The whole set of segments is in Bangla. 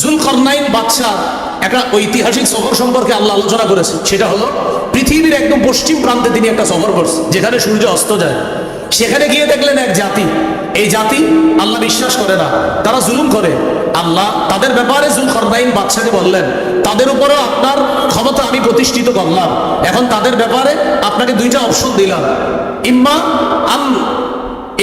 জুলকরনাইন বাদশাহ একটা ঐতিহাসিক সফর সম্পর্কে আল্লাহ আলোচনা করেছে। সেটা হলো, পৃথিবীর একদম পশ্চিম প্রান্তে তিনি একটা সফর করছে যেখানে সূর্য অস্ত যায়। সেখানে গিয়ে দেখলেন এক জাতি। এই জাতি আল্লাহ বিশ্বাস করে না, তারা জুলুম করে। আল্লাহ তাদের ব্যাপারে জুলকরনাইন বাদশাকে বললেন, তাদের উপরেও আপনার ক্ষমতা আমি প্রতিষ্ঠিত করলাম। এখন তাদের ব্যাপারে আপনাকে দুইটা অপশন দিলাম। ইম্মা আন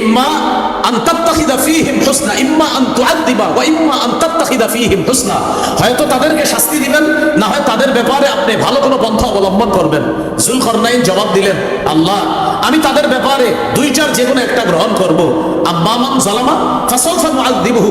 ইম্মা হয়তো তাদেরকে শাস্তি দিবেন, না হয় তাদের ব্যাপারে আপনি ভালো কোনো অবলম্বন করবেন। জবাব দিলেন, আল্লাহ, আমি তাদের ব্যাপারে দুইটার যে কোনো একটা গ্রহণ করব। আব্বা মান জালামা ফাসাউফা নুআদ্দিবহু।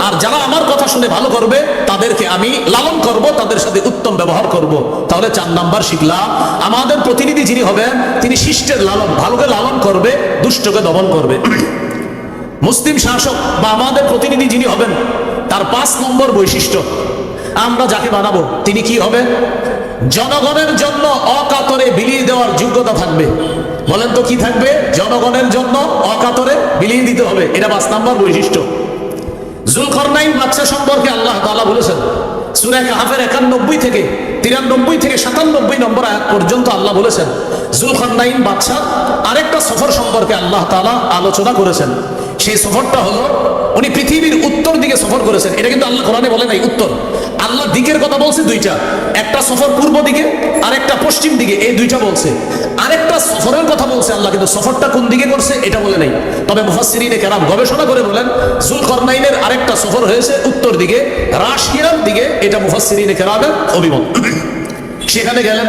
আর যারা আমার কথা শুনে ভালো করবে, তাদেরকে আমি লালন করব, তাদের সাথে উত্তম ব্যবহার করব। তাহলে চার নাম্বার শিখলাম। আমাদের প্রতিনিধি যিনি হবেন, তিনি শিষ্টের লালন, ভালোকে লালন করবে, দুষ্টকে দমন করবে। মুসলিম শাসক বা আমাদের প্রতিনিধি যিনি হবেন, তার পাঁচ নম্বর বৈশিষ্ট্য। আমরা যাকে বানাবো, তিনি কি হবে? জনগণের জন্য অকাতরে বিলিয়ে দেওয়ার যোগ্যতা থাকবে। বলেন তো কি থাকবে? জনগণের জন্য অকাতরে বিলিয়ে দিতে হবে। এটা পাঁচ নম্বর বৈশিষ্ট্য। জুলকরনাইন বাচ্চা সম্পর্কে আল্লাহ তাআলা বলেছেন, সুরে কাহাফের একানব্বই থেকে তিরানব্বই থেকে সাতানব্বই নম্বর আয়াত পর্যন্ত আল্লাহ বলেছেন, জুলকরনাইন বাচ্চা আরেকটা সফর সম্পর্কে আল্লাহ তাআলা আলোচনা করেছেন। সেই সফরটা হলো, উনি পৃথিবীর উত্তর দিকে সফর করেছেন। এটা কিন্তু আল্লাহ কোরআনে বলে নাই, উত্তর। আল্লাহ দিকের কথা বলছে দুইটা। একটা সফর পূর্ব দিকে আর একটা পশ্চিম দিকে, এই দুইটা বলছে। আরেকটা সফরের কথা বলছে আল্লাহ, কিন্তু সফরটা কোন দিকে করছে এটা বলে নাই। তবে মুফাসসিরিনে কেরাম গবেষণা করে বলেন, জুলকরনাইনের আরেকটা সফর হয়েছে উত্তর দিকে রাশিয়ার দিকে, এটা মুফাসসিরিনে কেরামের অভিমত। সেখানে গেলেন।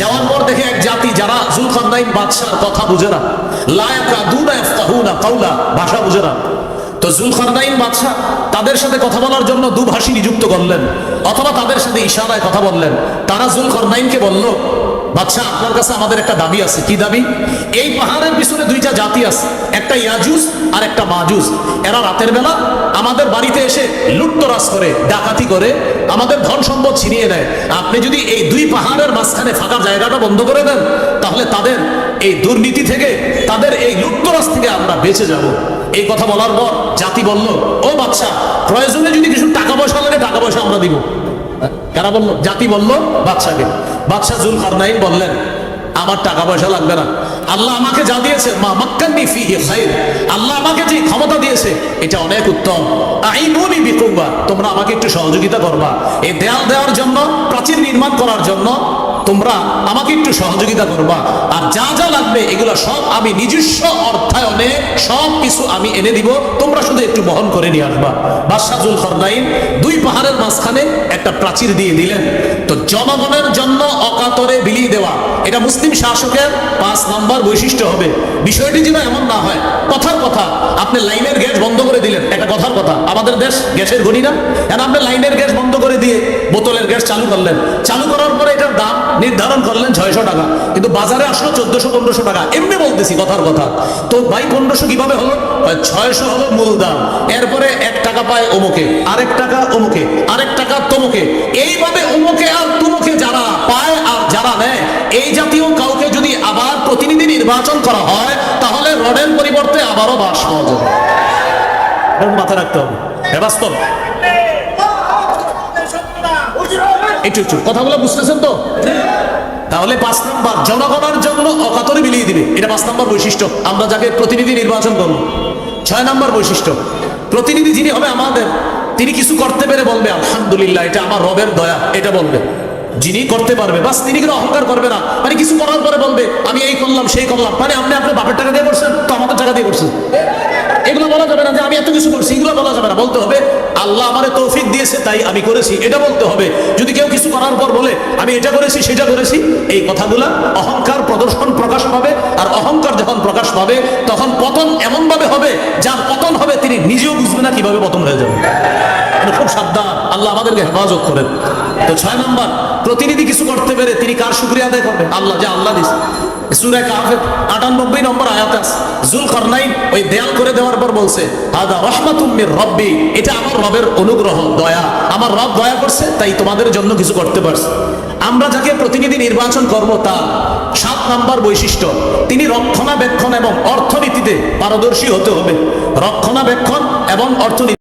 যাওয়ার পর দেখে এক জাতি, যারা জুলকারনাইন বাদশাহ কথা বুঝে না লায়াকা দুনা ইফতাহুনা কাউলা ভাষা বুঝে না। তো জুলকারনাইন বাদশাহ তাদের সাথে কথা বলার জন্য দুভাষী নিযুক্ত করলেন, অথবা তাদের সাথে ইশারায় কথা বললেন। তারা জুলকারনাইনকে বলল বাদশা আপনার কাছে আমাদের একটা দাবি আছে। কি দাবি? এই পাহাড়ের পিছনে দুইটা জাতি আছে, একটা ইয়াজুজ আর একটা মাজুজ। এরা রাতের বেলা আমাদের বাড়িতে এসে লুটতরাজ করে, ডাকাতি করে, আমাদের ধন সম্পদ ছিনিয়ে নেয়। আপনি যদি এই দুই পাহাড়ের মাঝখানে ফাঁকা জায়গাটা বন্ধ করে দেন, তাহলে তাদের এই দুর্নীতি থেকে, তাদের এই লুটতরাজ থেকে আমরা বেঁচে যাব। এই কথা বলার পর জাতি বলল, ও বাচ্চা প্রয়োজনে যদি কিছু টাকা পয়সা লাগে, টাকা পয়সা আমরা দিব। কারা বলল? জাতি বলল বাদশাকে বাদশাহ জুল কারনাইন বললেন, আমার টাকা পয়সা লাগবে না। আল্লাহ আমাকে যা দিয়েছে, মা মাক্কান্নি ফিহি খাইর। আল্লাহ আমাকে যে ক্ষমতা দিয়েছে, এটা অনেক উত্তম। আইনুনি বিকুবা তোমরা আমাকে একটু সহযোগিতা করবা। এই দেয়াল দেওয়ার জন্য, প্রাচীর নির্মাণ করার জন্য তোমরা আমাকে একটু সহযোগিতা করবা। আর যা যা লাগবে, এগুলো সব আমি নিজস্ব অর্থায়নে সব কিছু আমি এনে দিব। তোমরা শুধু একটু বহন করে নিয়ে আসবা। বাদশাহুল খরদাইন দুই পাহাড়ের মাঝখানে একটা প্রাচীর দিয়ে দিলেন। তো জনগণের জন্য অকাতরে বিলিয়ে দেওয়া। এটা মুসলিম শাসকের পাঁচ নাম্বার বৈশিষ্ট্য হবে। বিষয়টি যেন এমন না হয়। কথার কথা, আপনি লাইনের গ্যাস বন্ধ করে দিলেন। একটা কথার কথা, আমাদের দেশ গ্যাসের গণি না আপনি লাইনের গ্যাস বন্ধ করে দিয়ে বোতলের গ্যাস চালু করলেন? চালু করার পরে এটার দাম নির্ধারণ করলেন ছয়শো টাকা। কিন্তু বাজারে আসলো চোদ্দশো, পনেরোশো টাকা। এমনি বলতেছি কথার কথা। তো ভাই, পনেরোশো কীভাবে হলো? ছয়শো হলো মূল দাম। এরপরে এক টাকা পায় অমুকে, আরেক টাকা অমুকে, আরেক টাকা তমুকে। এইভাবে অমুকে আর তুমুকে যারা পায় আর যারা নেয়, এই জাতীয় কাউকে যদি আবার প্রতিনিধি নির্বাচন করা হয়, তাহলে রডের পরিবর্তে আবারও বাস পাওয়া যাবে মাথায় রাখতে হবে। হ্যাঁ বাস্তব একটু একটু, কথাগুলো বুঝতেছেন তো? তাহলে পাঁচ নম্বর, জনগণের জন্য অকাতরে বিলিয়ে দিবে। এটা পাঁচ নম্বর বৈশিষ্ট্য। আমরা যাকে প্রতিনিধি নির্বাচন করব ছয় নম্বর বৈশিষ্ট্য। প্রতিনিধি যিনি হবে আমাদের, তিনি কিছু করতে পেরে বলবে, আলহামদুলিল্লাহ, এটা আমার রবের দয়া। এটা বলবে। যিনি করতে পারবে, বাস তিনি কিন্তু অহংকার করবে না। মানে কিছু করার পরে বলবে, আমি এই করলাম, সেই করলাম। মানে আপনি আপনার বাপের টাকা দিয়ে করছেন, তো আমাদের টাকা দিয়ে করছেন। এগুলো বলা যাবে না যে আমি এত কিছু করছি, এগুলো বলা যাবে না। বলতে হবে আল্লাহ আমারে তৌফিক দিয়েছে, তাই আমি করেছি। এটা বলতে হবে। যদি কেউ কিছু করার পর বলে, আমি এটা করেছি, সেটা করেছি, এই কথাগুলা অহংকার প্রদর্শন প্রকাশ পাবে। আর অহংকার যখন প্রকাশ পাবে, তখন পতন এমন ভাবে হবে, যার পতন হবে তিনি নিজেও বুঝবে না কীভাবে পতন হয়ে যাবে। এখানে খুব সাবধান। আল্লাহ আমাদেরকে হেফাজত করেন। তো ছয় নম্বর, প্রতিনিধি কিছু করতে পেরে তিনি কার শুক্রিয়া আদায় করবেন? আল্লাহ যে আল্লাহ দিস সুরে আটানব্বই নম্বর আয়াত আছে। জুল ওই দেয়াল করে দেওয়ার পর বলছে, হাদা রহমাতুম মির রব্বি এটা আমার রবের অনুগ্রহ, দয়া। আমার রব দয়া করছে, তাই তোমাদের জন্য কিছু করতে পারছে। আমরা যাকে প্রতিনিধি নির্বাচন করব সাত নাম্বার বৈশিষ্ট্য, তিনি রক্ষণাবেক্ষণ এবং অর্থনীতিতে পারদর্শী হতে হবে। রক্ষণাবেক্ষণ এবং অর্থনীতি